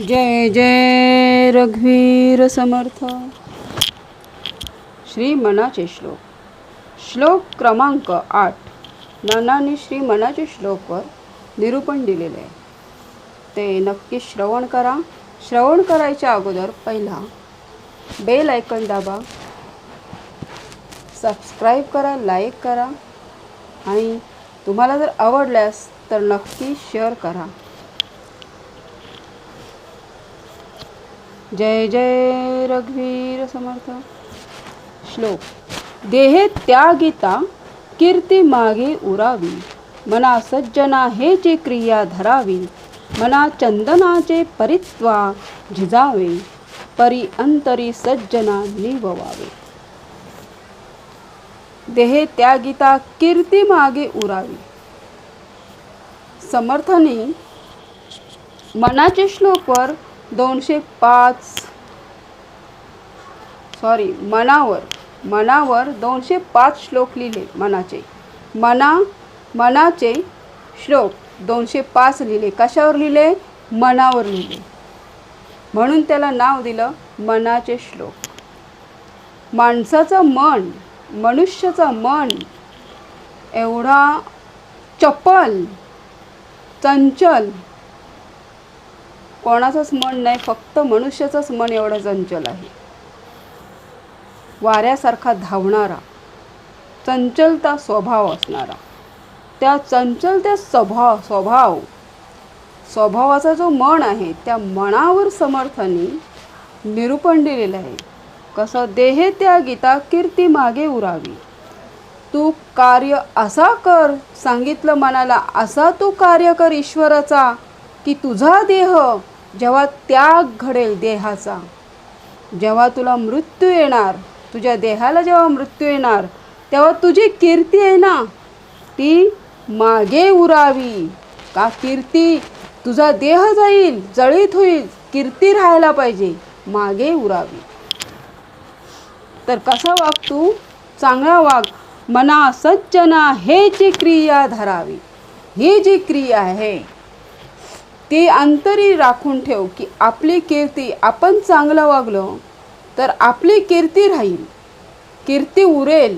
जय जय रघुवीर समर्थ. श्री मनाचे श्लोक. श्लोक क्रमांक आठ. नानांनी श्री मनाचे श्लोकवर निरूपण दिलेले. आहे ते नक्की श्रवण करा. श्रवण करायच्या अगोदर पहिला बेल ऐकन दाबा. सबस्क्राईब करा लाईक करा. आणि तुम्हाला जर आवडल्यास तर नक्की शेअर करा. जय जय रघुवीर समर्थ. श्लोक. देहे त्यागिता कीर्ती मागे उरावी. मना सज्जना हे जे क्रिया धरावी. मना चंदनाचे परित्वा झिजावे. परी अंतरी सज्जना निववावे देहे त्यागिता कीर्ती मागे उरावी. समर्थाने मनाचे श्लोकवर दोनशे पाच. सॉरी मनावर मनावर दोनशे पाच श्लोक लिहिले मनाचे. मना मनाचे श्लोक दोनशे पाच लिहिले. कशावर लिहिले? मनावर लिहिले. म्हणून त्याला नाव दिलं मनाचे श्लोक. माणसाचं मन मनुष्याचं मन एवढा चपल चंचल कोणाचंच मन नाही फक्त मनुष्याचंच मन एवढं चंचल आहे. वाऱ्यासारखा धावणारा चंचलता स्वभाव असणारा त्या चंचलत्या स्वभाव स्वभाव स्वभावाचा जो मन आहे त्या मनावर समर्थाने निरूपण दिलेलं आहे. कसं देहे त्या गीता कीर्ती मागे उरावी. तू कार्य असा कर सांगितलं मनाला असा तू कार्य कर ईश्वराचा की तुझा देह जेव्हा त्याग घडेल देहाचा जेव्हा तुला मृत्यू येणार तुझ्या देहाला जेव्हा मृत्यू येणार तेव्हा तुझी कीर्ती आहे ना? ती मागे उरावी. का कीर्ती? तुझा देह जाईल जळीत होईल कीर्ती राहायला पाहिजे मागे उरावी. तर कसा वाग तू? चांगला वाग. मना सज्जना हे जी क्रिया धरावी. ही जी क्रिया आहे ती अंतरी राखून ठेव की आपली कीर्ती आपण चांगलं वागलो तर आपली कीर्ती राहील. कीर्ती उरेल.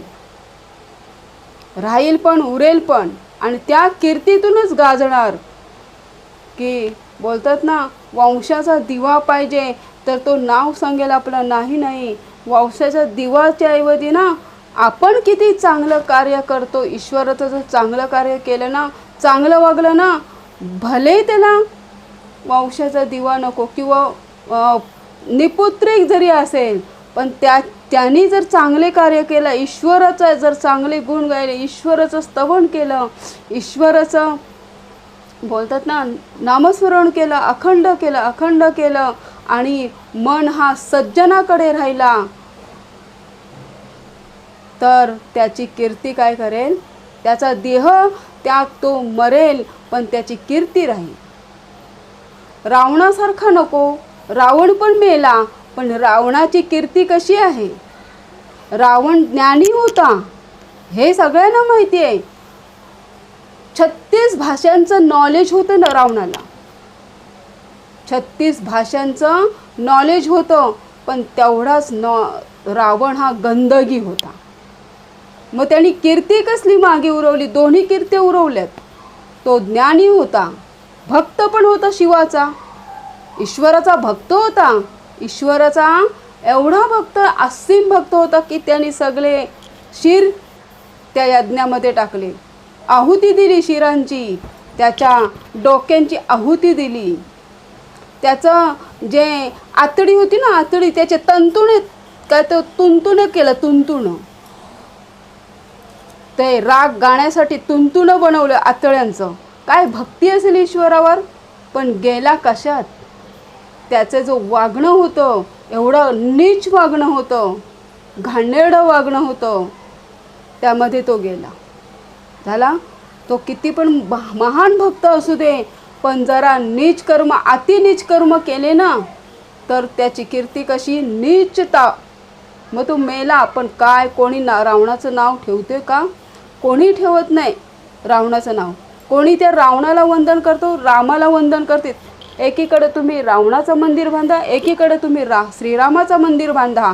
राहील पण उरेल पण आणि त्या कीर्तीतूनच गाजणार. की बोलतात ना वंशाचा दिवा पाहिजे तर तो नाव सांगेल आपलं नाही नाही वंशाच्या दिवाच्या ऐवजी ना आपण किती चांगलं कार्य करतो ईश्वराचं जर चांगलं कार्य केलं ना चांगलं वागलं ना भले त्याला वंशाचा दिवा नको किंवा निपुत्रिक जरी असेल पण त्या त्यांनी जर चांगले कार्य केलं ईश्वराचं जर चांगले गुण गायले ईश्वराचं स्तवन केलं ईश्वराचं बोलतात ना नामस्मरण केलं अखंड केलं अखंड केलं आणि मन हा सज्जनाकडे राहिला तर त्याची कीर्ती काय करेल? त्याचा देह त्याग तो मरेल पण त्याची कीर्ती राहील. रावणासारखा नको. रावण पण मेला पण रावणाची कीर्ती कशी आहे? रावण ज्ञानी होता हे सगळ्यांना माहिती आहे. छत्तीस भाषांचं नॉलेज होतं ना रावणाला. छत्तीस भाषांचं नॉलेज होतं पण तेवढाच नॉ रावण हा गंदगी होता. मग त्यांनी कीर्ती कसली मागे उरवली? दोन्ही कीर्ती उरवल्यात. तो ज्ञानी होता भक्त पण होता शिवाचा. ईश्वराचा भक्त होता. ईश्वराचा एवढा भक्त असीम भक्त होता की त्यांनी सगळे शिर त्या यज्ञामध्ये टाकले. आहुती दिली शिरांची. त्याच्या डोक्यांची आहुती दिली. त्याचं जे आतडी होती ना आतडी त्याचे तंतुणे काय तो तुंतुणं केलं तुंतुणं. ते राग गाण्यासाठी तुंतुणं बनवलं आतड्यांचं. काय भक्ती असेल ईश्वरावर? पण गेला कशात? त्याचं जो वागणं होतं एवढं नीच वागणं होतं घाणेरडं वागणं होतं त्यामध्ये तो गेला. झाला? तो किती पण महा- महान भक्त असू दे पण जरा नीच कर्म अति नीच कर्म केले ना तर त्याची कीर्ती कशी? नीचता. मग तो मेला पण काय? कोणी ना रावणाचं नाव ठेवते का? कोणी ठेवत नाही रावणाचं नाव. कोणी त्या रावणाला वंदन करतो रामाला वंदन करते. एकीकडे तुम्ही रावणाचं मंदिर बांधा एकीकडे तुम्ही रा श्रीरामाचं मंदिर बांधा.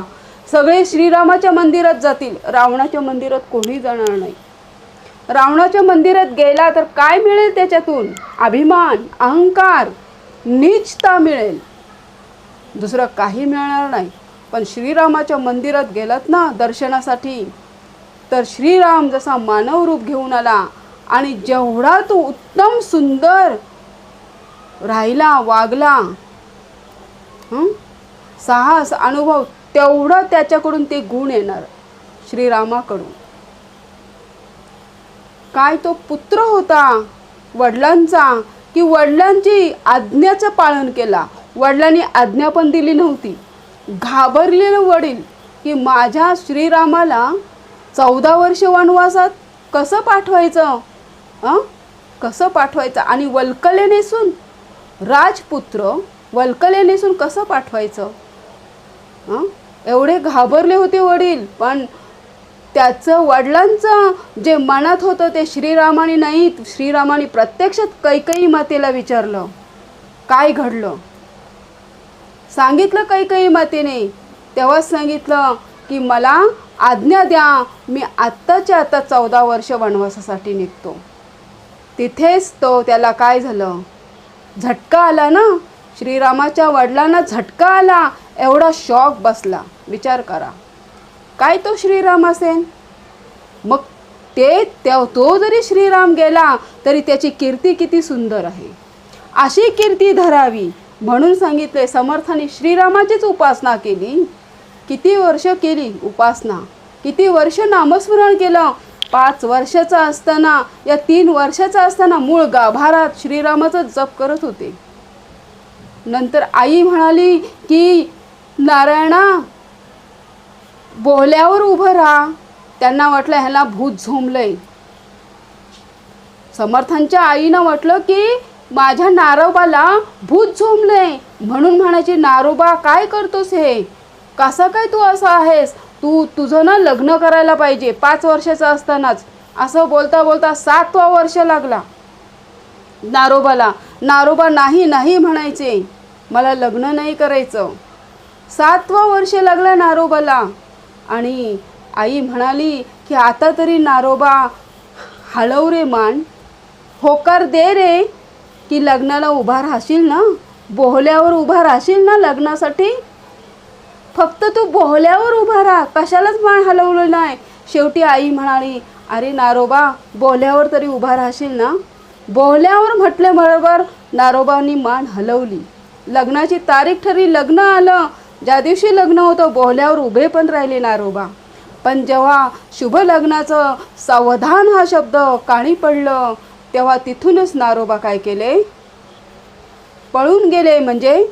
सगळे श्रीरामाच्या मंदिरात जातील रावणाच्या मंदिरात कोणी जाणार नाही. रावणाच्या मंदिरात गेला तर काय मिळेल त्याच्यातून? अभिमान अहंकार नीचता मिळेल. दुसरं काही मिळणार नाही. पण श्रीरामाच्या मंदिरात गेलात ना दर्शनासाठी तर श्रीराम जसा मानव रूप घेऊन आला आणि जेवढा तो उत्तम सुंदर राहिला वागला साहस अनुभव तेवढं त्याच्याकडून ते गुण येणार श्रीरामाकडून. काय तो पुत्र होता वडिलांचा की वडिलांची आज्ञाचं पालन केला? वडिलांनी आज्ञा पण दिली नव्हती. घाबरलेलं वडील की माझ्या श्रीरामाला चौदा वर्ष वनवासात कसं पाठवायचं? अं? कसं पाठवायचं? आणि वल्कले नेसून? राजपुत्र वल्कले नेसून कसं पाठवायचं? हं? एवढे घाबरले होते वडील पण त्याचं वडिलांचं जे मनात होतं ते श्रीरामाने नाही श्रीरामाने प्रत्यक्षात कैकई मातेला विचारलं काय घडलं? सांगितलं कैकई मातेने. तेव्हाच सांगितलं की मला आज्ञा द्या मी आत्ताच्या आता चौदा वर्ष वनवासासाठी निघतो. तिथेच तो त्याला काय झालं? झटका आला ना? श्रीरामाच्या वडिलांना झटका आला. एवढा शॉक बसला. विचार करा. काय तो श्रीराम असेल? मग ते त्या- तो जरी श्रीराम गेला तरी त्याची कीर्ती किती सुंदर आहे. अशी कीर्ती धरावी. म्हणून सांगितले समर्थाने श्रीरामाचीच उपासना केली. किती वर्ष केली उपासना? किती वर्ष नामस्मरण केलं? पाच वर्षाचा असताना या तीन वर्षाचा असताना मूळ गाभारात श्रीरामाचा जप करत होते. नंतर आई म्हणाली की नारायणा बोहल्यावर उभं राहा. त्यांना वाटलं ह्याला भूत झोंबलंय. समर्थांच्या आईनं म्हटलं की माझ्या नारोबाला भूत झोंबलंय. म्हणून म्हणायची नारोबा काय करतोस हे? कसा काय तू असा आहेस? तू तुझं ना लग्न करायला पाहिजे पाच वर्षाचं असतानाच. असं बोलता बोलता सातवा वर्ष लागला. नारोबाला नारोबा नाही नाही म्हणायचे. मला लग्न नाही करायचं. सातवा वर्ष लागला नारोबाला. आणि आई म्हणाली की आता तरी नारोबा हळव रे मान. होकार दे रे की लग्नाला उभा राहशील ना? बोहल्यावर उभा राहशील ना लग्नासाठी? फक्त तू बोहल्यावर उभा राहा. कशालाच मान हलवलं नाही. शेवटी आई म्हणाली अरे नारोबा बोहल्यावर तरी उभा राहशील ना? बोहल्यावर म्हटल्याबरोबर नारोबांनी मान हलवली. लग्नाची तारीख ठरली लग्न आलं. ज्या दिवशी लग्न होतं बोहल्यावर उभे पण राहिले नारोबा. पण जेव्हा शुभ लग्नाचं सावधान हा शब्द काणी पडलं तेव्हा तिथूनच नारोबा काय केले? पळून गेले म्हणजे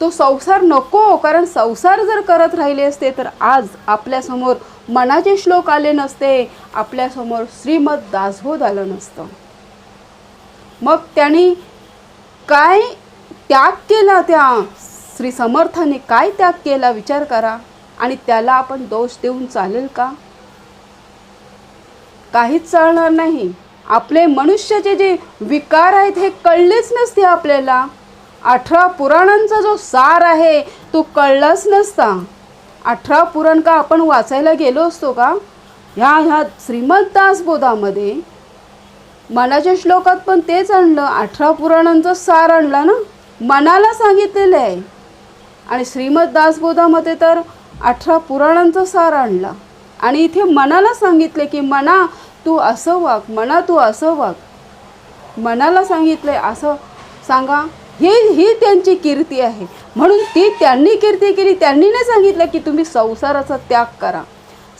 तो संसार नको कारण संसार जर करत राहिले असते तर आज आपल्यासमोर मनाचे श्लोक आले नसते आपल्यासमोर श्रीमद दासबोध आलं नसतं. मग त्यांनी काय त्याग केला त्या श्री समर्थाने? काय त्याग केला? विचार करा. आणि त्याला आपण दोष देऊन चालेल का? काहीच चालणार नाही. आपले मनुष्याचे जे विकार आहेत हे कळलेच नसते आपल्याला. अठरा पुराणांचा जो सार आहे तो कळलाच नसता. अठरा पुराण का आपण वाचायला गेलो असतो का? ह्या ह्या श्रीमद दासबोधामध्ये मनाच्या श्लोकात पण तेच आणलं अठरा पुराणांचा सार आणला ना? मनाला सांगितलेलं आहे. आणि श्रीमद दासबोधामध्ये तर अठरा पुराणांचा सार आणला. आणि इथे मनाला सांगितले की मना तू असं वाग मना तू असं वाग मनाला सांगितलंय असं सांगा. ही ही त्यांची कीर्ती आहे. म्हणून ती त्यांनी कीर्ती केली. त्यांनी नाही सांगितलं की तुम्ही संसाराचा त्याग करा.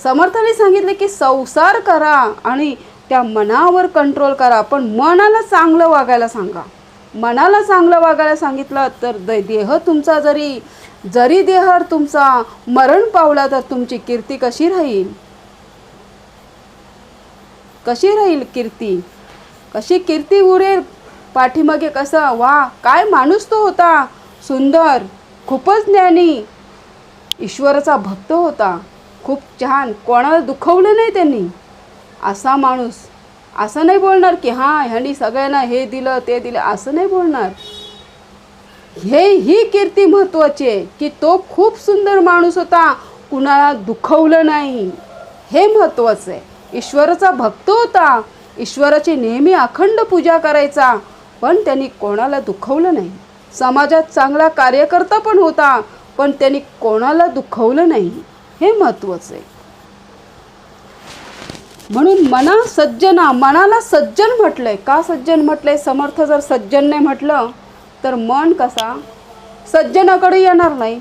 समर्थाने सांगितलं की संसार करा आणि त्या मनावर कंट्रोल करा. पण मनाला चांगलं वागायला सांगा. मनाला चांगलं वागायला सांगितलं तर द देह तुमचा जरी जरी देह तुमचा मरण पावला तर तुमची कीर्ती कशी राहील? कशी राहील कीर्ती? कशी कीर्ती उरेल? पाठीमागे कसा? वा काय माणूस तो होता. सुंदर खूपच ज्ञानी. ईश्वराचा भक्त होता. खूप छान कोणाला दुखवलं नाही त्यांनी. असा माणूस. असं नाही बोलणार की हां ह्यांनी सगळ्यांना हे दिलं ते दिलं असं नाही बोलणार. हे ही कीर्ती महत्त्वाची आहे की तो खूप सुंदर माणूस होता. कुणाला दुखवलं नाही. हे महत्त्वाचं आहे. ईश्वराचा भक्त होता. ईश्वराची नेहमी अखंड पूजा करायचा. पण त्यांनी कोणाला दुखवलं नाही. समाजात चांगला कार्यकर्ता पण होता पण त्यांनी कोणाला दुखवलं नाही. हे महत्त्वाचं आहे. म्हणून मना सज्जना मनाला सज्जन म्हटलंय. का सज्जन म्हटलंय? समर्थ जर सज्जन नाही म्हटलं तर मन कसा? सज्जनाकडे येणार नाही.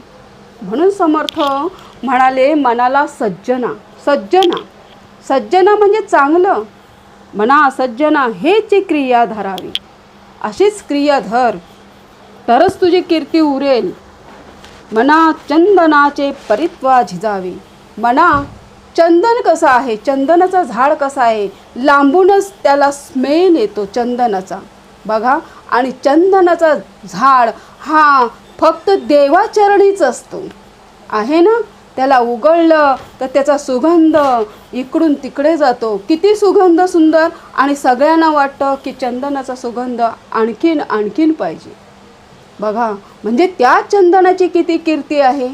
म्हणून समर्थ म्हणाले मनाला सज्जना सज्जना. सज्जना म्हणजे चांगलं. मना सज्जना हेची क्रिया धरावी अशीच क्रिया धर. तरच तुझी कीर्ती उरेल. मना चंदनाचे परित्वा झिजावे. मना चंदन कसं आहे? चंदनाचं झाड कसं आहे? लांबूनच त्याला स्मेल येतो चंदनाचा. बघा आणि चंदनाचा झाड हा फक्त देवाचरणीच असतो. आहे ना? त्याला उघडलं तर त्याचा सुगंध इकडून तिकडे जातो. किती सुगंध सुंदर आणि सगळ्यांना वाटतं की चंदनाचा सुगंध आणखीन आणखीन पाहिजे. बघा म्हणजे त्या चंदनाची किती कीर्ती आहे?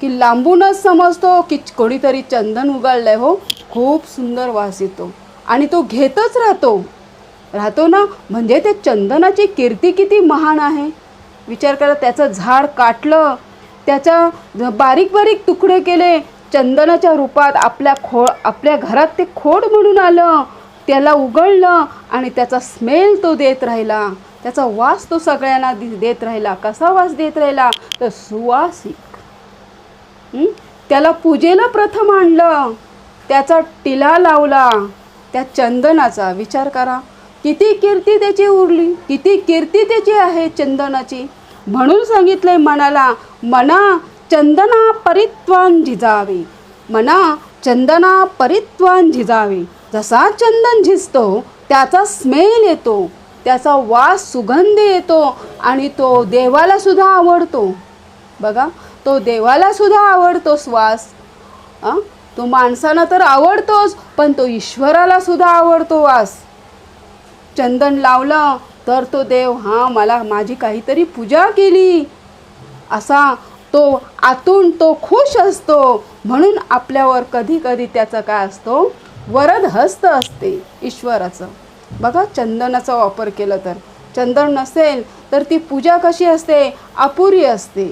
की लांबूनच समजतो की कोणीतरी चंदन उगाळलंय हो. खूप सुंदर वास येतो. आणि तो घेतच राहतो. राहतो ना? म्हणजे ते चंदनाची कीर्ती किती महान आहे. विचार करा त्याचं झाड काटलं त्याच्या बारीक बारीक तुकडे केले. चंदनाच्या रूपात आपल्या खो आपल्या घरात ते खोड म्हणून आलं. त्याला उघडलं आणि त्याचा स्मेल तो देत राहिला. त्याचा वास तो सगळ्यांना देत राहिला. कसा वास देत राहिला? तर सुवासिक. त्याला पूजेला प्रथम आणलं. त्याचा टिला लावला. त्या चंदनाचा विचार करा. किती कीर्ती त्याची उरली. किती कीर्ती त्याची आहे चंदनाची. म्हणून सांगितले मनाला मना चंदना परित्वान झिजावे. मना चंदना परित्वान झिजावे. जसा चंदन झिजतो त्याचा स्मेल येतो. त्याचा वास सुगंध येतो आणि तो देवाला सुद्धा आवडतो. बघा तो देवाला सुद्धा आवडतो श्वास तो माणसांना तर आवडतोच पण तो ईश्वराला सुद्धा आवडतो वास. चंदन लावलं तर तो देव हा मला माझी काहीतरी पूजा केली. असा तो आतून तो खुश असतो. म्हणून आपल्यावर कधी कधी त्याचं काय असतो? वरद हस्त असते ईश्वराचं. बघा चंदनाचा वापर केला तर. चंदन नसेल तर ती पूजा कशी असते? अपुरी असते.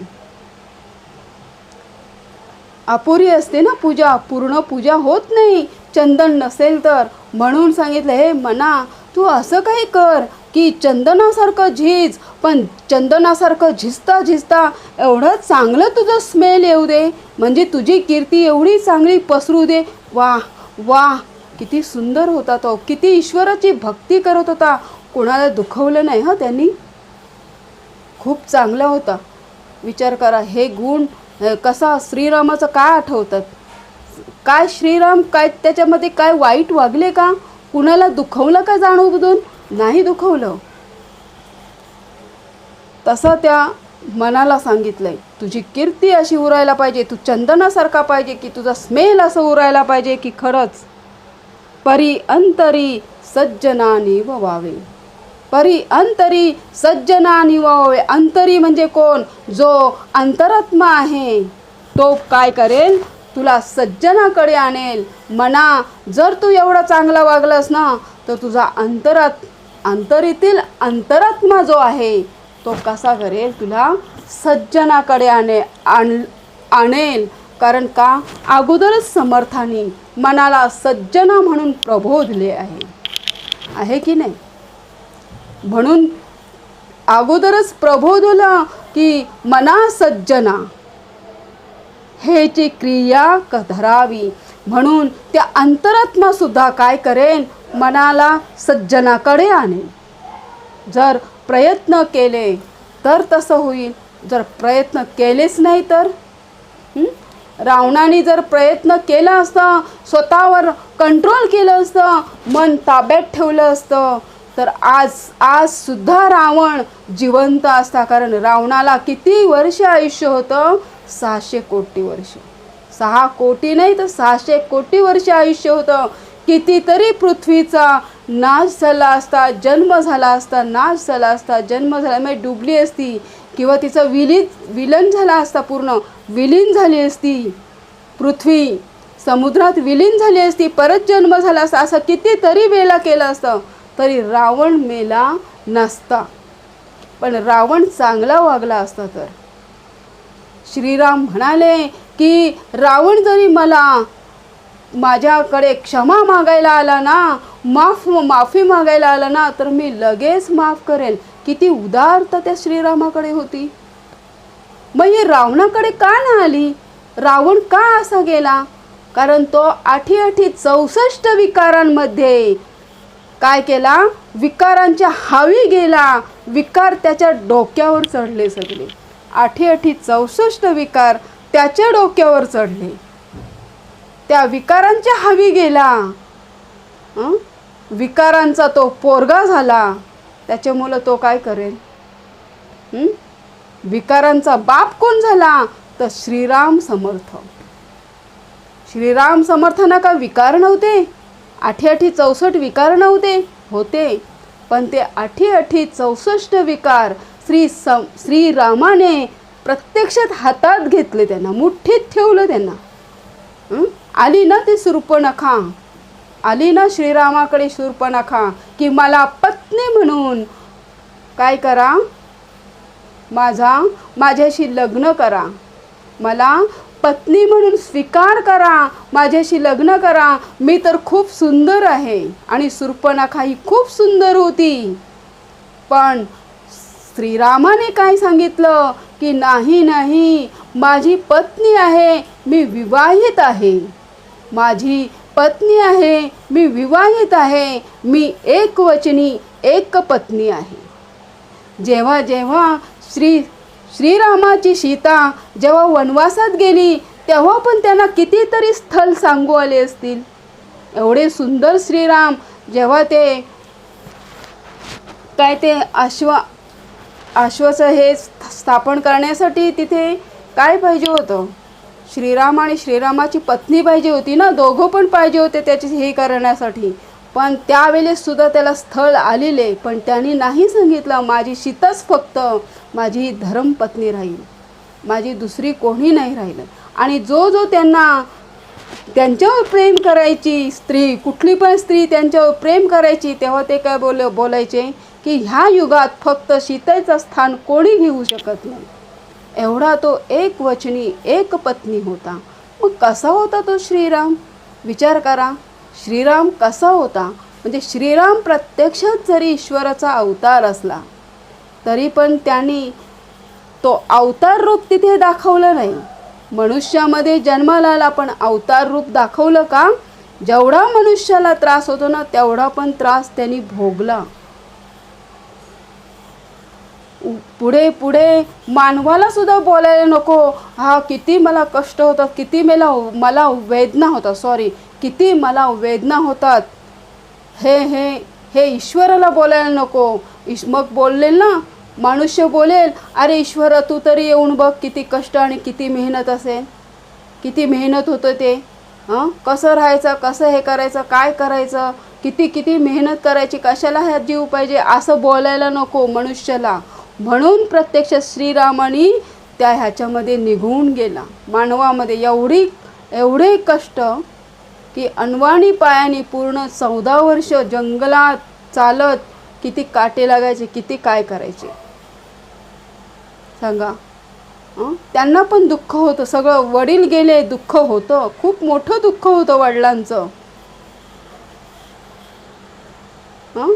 अपुरी असते ना पूजा. पूर्ण पूजा होत नाही. चंदन नसेल तर. म्हणून सांगितलं हे मना तू असं काही कर. की चंदनासारखं झिज पण चंदनासारखं झिजता झिजता एवढं चांगलं तुझं स्मेल येऊ दे. म्हणजे तुझी कीर्ती एवढी चांगली पसरू दे. वा वा किती सुंदर होता तो. किती ईश्वराची भक्ती करत होता. कोणाला दुखवलं नाही हं त्यांनी? खूप चांगला होता. विचार करा हे गुण कसा श्रीरामाचं काय आठवतात? काय श्रीराम काय त्याच्यामध्ये काय वाईट वागले का? कुणाला दुखवलं का जाणून? नाही दुखवलं. तसं त्या मनाला सांगितलंय तुझी कीर्ती अशी उरायला पाहिजे तू चंदनासारखा पाहिजे की तुझा स्मेल असं उरायला पाहिजे की खरंच परी अंतरी सज्जनानी व्हावे परी अंतरी सज्जनानी व्हावे अंतरी म्हणजे कोण? जो अंतरात्मा आहे. तो काय करेल? तुला सज्जनाकडे आणेल. मना जर तू एवढा चांगला वागलास ना तर तुझा अंतरात अंतरीतील अंतरात्मा जो आहे तो कसा करेल? तुला सज्जनाकडे आणे आण आणेल. कारण का? अगोदरच समर्थाने मनाला सज्जना म्हणून प्रबोधले आहे. आहे की नाही? म्हणून अगोदरच प्रबोधलं की मना सज्जना. हेची क्रिया क धरावी. म्हणून त्या अंतरात्मा सुद्धा काय करेन? मनाला सज्जनाकडे आणेल जर प्रयत्न केले तर तसं होईल. जर प्रयत्न केलेच नाही तर? रावणाने जर प्रयत्न केला असता स्वतःवर कंट्रोल केलं असतं मन ताब्यात ठेवलं असतं तर आज आज सुद्धा रावण जिवंत असता. कारण रावणाला किती वर्ष आयुष्य होतं? सहाशे कोटी वर्ष. सहा कोटी नाही तर सहाशे कोटी वर्ष आयुष्य होतं. कितीतरी पृथ्वीचा नाश झाला असता जन्म झाला असता नाश झाला असता जन्म झाला म्हणजे डुबली असती किंवा तिचं विलीन विलन झाला असता पूर्ण विलीन झाली असती. पृथ्वी समुद्रात विलीन झाली असती परत जन्म झाला असता असं कितीतरी वेळा केलं असतं तरी रावण मेला नसता. पण रावण चांगला वागला असता तर. श्रीराम म्हणाले की रावण जरी मला माझ्याकडे क्षमा मागायला आला ना माफ माफी मागायला आला ना तर मी लगेच माफ करेल. किती उदारता त्या श्रीरामाकडे होती. मग ही रावणाकडे का ना आली? रावण का असा गेला? कारण तो आठी आठी चौसष्ट विकारांमध्ये. काय केला? विकारांच्या हावी गेला. विकार त्याच्या डोक्यावर चढले सगळे. आठी आठी चौसष्ट विकार त्याच्या डोक्यावर चढले. त्या विकारांच्या हावी गेला. विकारांचा तो पोरगा झाला. त्याच्यामुळं तो काय करेल? विकारांचा बाप कोण झाला? तर श्रीराम समर्थ. श्रीराम समर्थांना का विकार नव्हते? आठी आठी चौसष्ट विकार नव्हते? होते. पण ते आठी आठी चौसष्ट विकार श्री सम श्रीरामाने प्रत्यक्षात हातात घेतले त्यांना मुठ्ठीत ठेवलं त्यांना. आली ना ती सुरपणखा. आली ना श्रीरामाकडे शूर्पणखा की मला पत्नी म्हणून. काय करा? माझा माझ्याशी लग्न करा. मला पत्नी म्हणून स्वीकार करा. माझ्याशी लग्न करा. मी तर खूप सुंदर आहे. आणि सुर्पणखा ही खूप सुंदर होती. पण श्रीरामाने काय सांगितलं? की नाही नाही. माझी पत्नी आहे. मी विवाहित आहे. माझी पत्नी आहे मी विवाहित आहे मी एकवचनी एक पत्नी आहे. जेव्हा जेव्हा श्री श्रीरामाची सीता जेव्हा वनवासात गेली तेव्हा पण त्यांना कितीतरी स्थल सांगू आले असतील. एवढे सुंदर श्रीराम जेव्हा ते काय ते अश्व अश्वचं हे स्थापन करण्यासाठी तिथे काय पाहिजे होतं? श्रीराम आणि श्रीरामाची पत्नी पाहिजे होती ना दोघं पण पाहिजे होते त्याची हे करण्यासाठी. पण त्यावेळेस सुद्धा त्याला स्थळ आलेले पण त्यांनी नाही सांगितलं माझी शीतच फक्त माझी धर्मपत्नी राहील. माझी दुसरी कोणी नाही राहिलं. आणि जो जो त्यांना त्यांच्यावर प्रेम करायची स्त्री कुठली पण स्त्री त्यांच्यावर प्रेम करायची तेव्हा ते काय बोल बोलायचे की ह्या युगात फक्त सीतेचं स्थान कोणी घेऊ शकत नाही. एवढा तो एक वचनी एक पत्नी होता. मग कसा होता तो श्रीराम? विचार करा. श्रीराम कसा होता? म्हणजे श्रीराम प्रत्यक्षात जरी ईश्वराचा अवतार असला तरी पण त्यांनी तो अवतार रूप तिथे दाखवलं नाही. मनुष्यामध्ये जन्माला आला पण अवतार रूप दाखवलं का? जेवढा मनुष्याला त्रास होतो ना तेवढा पण त्रास त्यांनी भोगला. पुढे पुढे. मानवाला सुद्धा बोलायला नको. हा किती मला कष्ट होतात किती मला मला वेदना होतात सॉरी किती मला वेदना होतात. हे हे हे ईश्वराला बोलायला नको. ईश मग बोललेल ना? मनुष्य बोलेल अरे ईश्वर तू तरी येऊन बघ किती कष्ट आणि किती मेहनत असेल. किती मेहनत होतं ते. हां? कसं राहायचं कसं हे करायचं काय करायचं? किती किती मेहनत करायची कशाला ह्या जीव पाहिजे? असं बोलायला नको मनुष्याला. म्हणून प्रत्यक्ष श्रीरामानी त्या ह्याच्यामध्ये निघून गेला. मानवामध्ये एवढी एवढे कष्ट की अनवाणी पायाने पूर्ण चौदा वर्ष जंगलात चालत किती काटे लागायचे किती काय करायचे. सांगा. त्यांना पण दुःख होतं. सगळं वडील गेले दुःख होतं. खूप मोठं दुःख होतं वडिलांचं. हां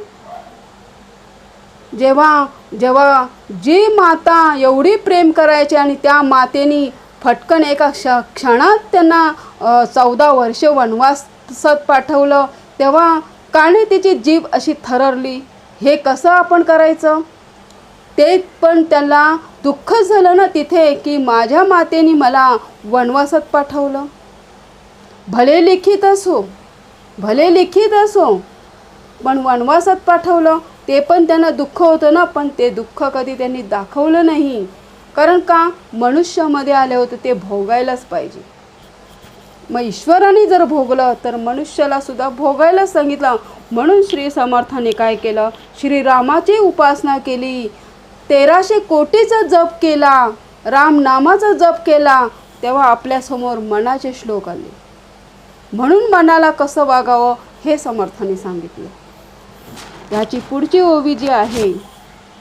जेव्हा जेव्हा जी माता एवढी प्रेम करायची आणि त्या मातेनी फटकन एका क्ष क्षणात त्यांना चौदा वर्ष वनवासात पाठवलं तेव्हा काने तिची जीभ अशी थररली. हे कसं आपण करायचं? ते पण त्याला दुःख झालं ना तिथे की माझ्या मातेने मला वनवासात पाठवलं. भले लिखित असो भले लिखित असो पण वनवासात पाठवलं. ते पण त्यांना दुःख होतं ना पण ते दुःख कधी त्यांनी दाखवलं नाही. कारण का? मनुष्यामध्ये आले होते ते भोगायलाच पाहिजे. मग ईश्वराने जर भोगलं तर मनुष्याला सुद्धा भोगायलाच सांगितलं. म्हणून श्री समर्थाने काय केलं? श्रीरामाची उपासना केली. तेराशे कोटीचा जप केला. राम नामाचा जप केला. तेव्हा आपल्यासमोर मनाचे श्लोक आले. म्हणून मनाला कसं वागावं हे समर्थाने सांगितलं. ह्याची पुढची ओवी जी आहे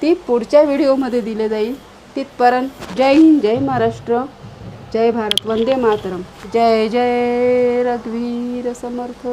ती पुढच्या व्हिडिओमध्ये दिली जाईल. तिथपर्यंत जय हिंद जय महाराष्ट्र जय भारत वंदे मातरम. जय जय रघुवीर समर्थ.